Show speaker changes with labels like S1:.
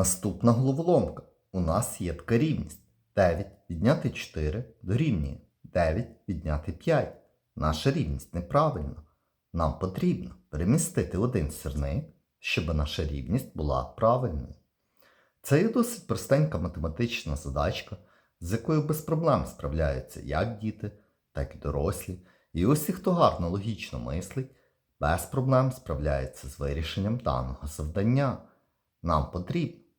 S1: Наступна головоломка. У нас є така рівність. 9 відняти 4 дорівнює 9 відняти 5. Наша рівність неправильна. Нам потрібно перемістити один сірник, щоб наша рівність була правильною. Це є досить простенька математична задачка, з якою без проблем справляються як діти, так і дорослі. І усі, хто гарно логічно мислить, без проблем справляється з вирішенням даного завдання. Нам потрібно